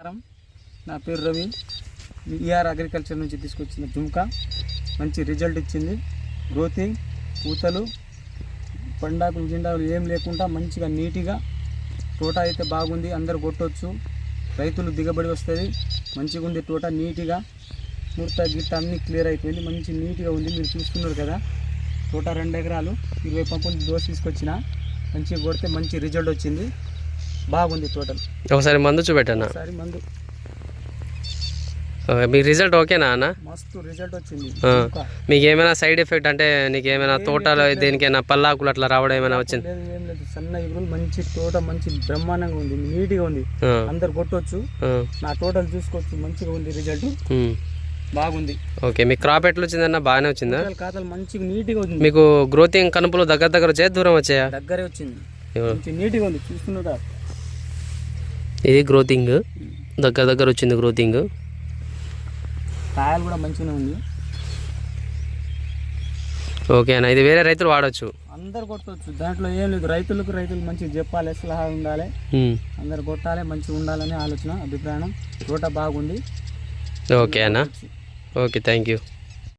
నమస్కారం. నా పేరు రవి. ఈఆర్ అగ్రికల్చర్ నుంచి తీసుకొచ్చిన జుమ్కా మంచి రిజల్ట్ ఇచ్చింది. గ్రోతింగ్ పూతలు పండాకులు జిండాకులు ఏం లేకుండా మంచిగా నీట్గా తోట అయితే బాగుంది. అందరు కొట్టవచ్చు రైతులు దిగబడి వస్తుంది. మంచిగా ఉంది తోట నీట్గా. ముడత గిట్ట అన్నీ క్లియర్ అయిపోయింది. మంచి నీట్గా ఉంది. మీరు చూస్తున్నారు కదా. తోట రెండు ఎకరాలు. ఇరవై పంపులు దోశ తీసుకొచ్చిన. మంచిగా కొడితే మంచి రిజల్ట్ వచ్చింది. బాగుంది టోటల్ ఒకసారి మందు చూపెట్టన్నా ఒకసారి మందు. మీ రిజల్ట్ ఓకేనా అన్న? మస్తు రిజల్ట్ వచ్చింది. మీకు ఏమైనా సైడ్ ఎఫెక్ట్ అంటే నీకు ఏమైనా తోటలో దేనికైనా పల్లాకులు అట్లా రావడం ఏమైనా వచ్చింది? లేదు ఏం లేదు. సన్న ఇగురు మంచి తోట మంచి బ్రహ్మాండంగా ఉంది. నీట్గా ఉంది. అందరు కొట్టొచ్చు. ఆ, నా టోటల్ చూసుకోవచ్చు. మంచిగా ఉంది రిజల్ట్. బాగుంది. ఓకే మీ క్రాప్ ఎట్లా వచ్చిందన్న? బాగానే వచ్చిందా? ఖాతాలు మంచిగా నీట్గా ఉంది. మీకు గ్రోతింగ్ కనుపులు దగ్గర దగ్గర వచ్చాయా? దూరం వచ్చాయా? దగ్గరే వచ్చింది. నీట్గా ఉంది. చూస్తున్నారా ఇది గ్రోతింగ్. దగ్గర దగ్గర వచ్చింది గ్రోతింగ్. కాయలు కూడా మంచిగానే ఉంది. ఓకే అన్న ఇది వేరే రైతులు వాడచ్చు. అందరు కొట్టవచ్చు దాంట్లో ఏం లేదు. రైతులకు రైతులు మంచిగా చెప్పాలి సలహా ఉండాలి. అందరు కొట్టాలి మంచిగా ఉండాలని ఆలోచన అభిప్రాయం. తోట బాగుంది. ఓకే అన్న. Okay thank you.